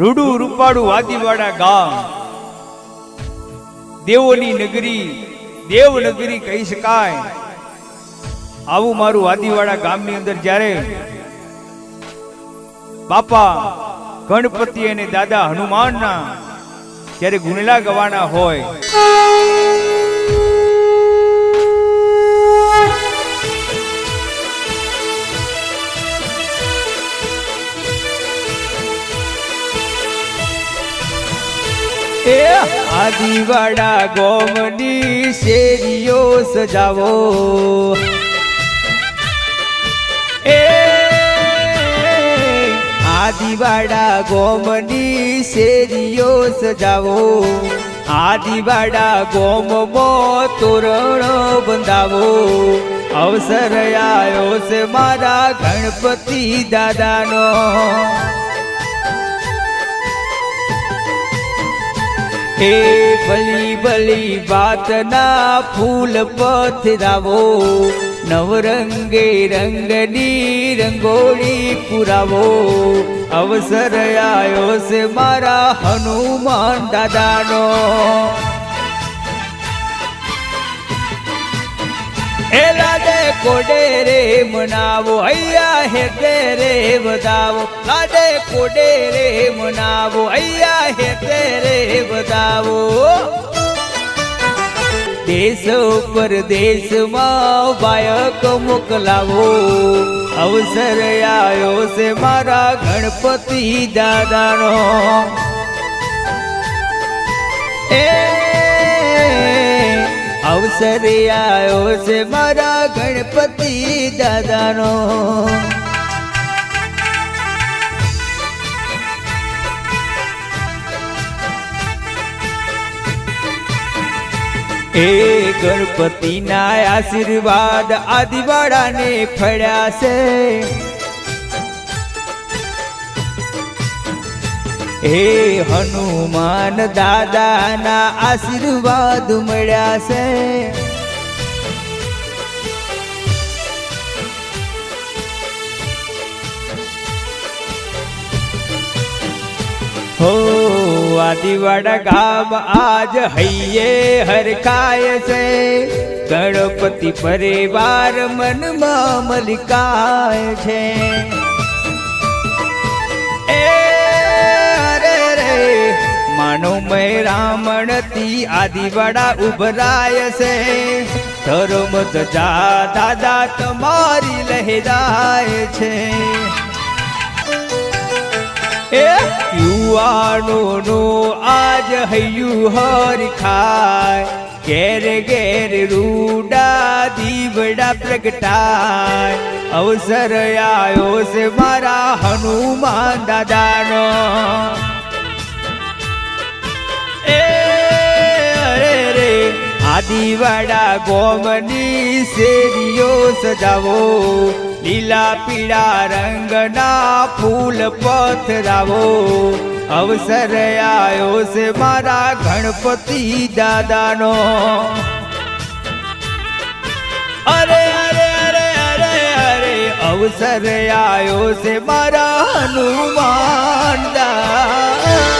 રૂડું રૂપાડું વાદીવાડા ગામ. દેવોની નગરી, દેવનગરી કહી શકાય. આવું મારું વાદીવાડા ગામની અંદર જ્યારે બાપા ગણપતિ અને દાદા હનુમાનના જ્યારે ગુણલા ગવાના હોય એ આદિવાડા ગોમની શેરીઓ સજાવો. એ આદિવાડા ગોમની શેરીઓ સજાવો. આદિવાડા ગોમમાં તોરણ બંધાવો. અવસર આવ્યો છે મારા ગણપતિ દાદાનો. હે ભલી ભલી વાતના ફૂલ પથરાવો, નવરંગે રંગની રંગોળી પુરાવો. અવસર આવ્યો છે મારા હનુમાન દાદાનો. એ લાડે કોડે રે મનાવો, હૈયા હેતે રે બતાવો લાડે કોડે રે મનાવો, હૈયા હેતે રે બતાવો દેશ ઉપર દેશમાં બાયક મોકલાવો. અવસર આવ્યો છે મારા ગણપતિ દાદાનો. એ અવસર આવ્યો છે મારા ગણપતિ દાદાનો. એ ગણપતિના આશીર્વાદ આદિવાળાને ફળ્યા છે. હે હનુમાન દાદાના આશીર્વાદ મળ્યા છે. હો, આદિવાડા ગામ આજ હૈયે હરખાય છે. ગણપતિ પરિવાર મનમાં મલિકાય છે. માનો મેં રામણતી આદિવાડા ઉભરાય છે. ધર્મ ધજા દાદા તમારી લહેરાય છે. એ યુવાનો નો આજ હૈયું હર ખાય. ઘેર ઘેર રૂડા દીવડા પ્રગટાય. અવસર આવ્યો છે મારા હનુમાન દાદાનો. આદિવાડા ગોમની શેરીઓ સજાવો, લીલા પીળા રંગના ફૂલ પથરાવો. અવસર આવ્યો છે મારા ગણપતિ દાદાનો. અરે અરે અરે અરે અરે, અવસર આવ્યો છે મારા હનુમાન દાદાનો.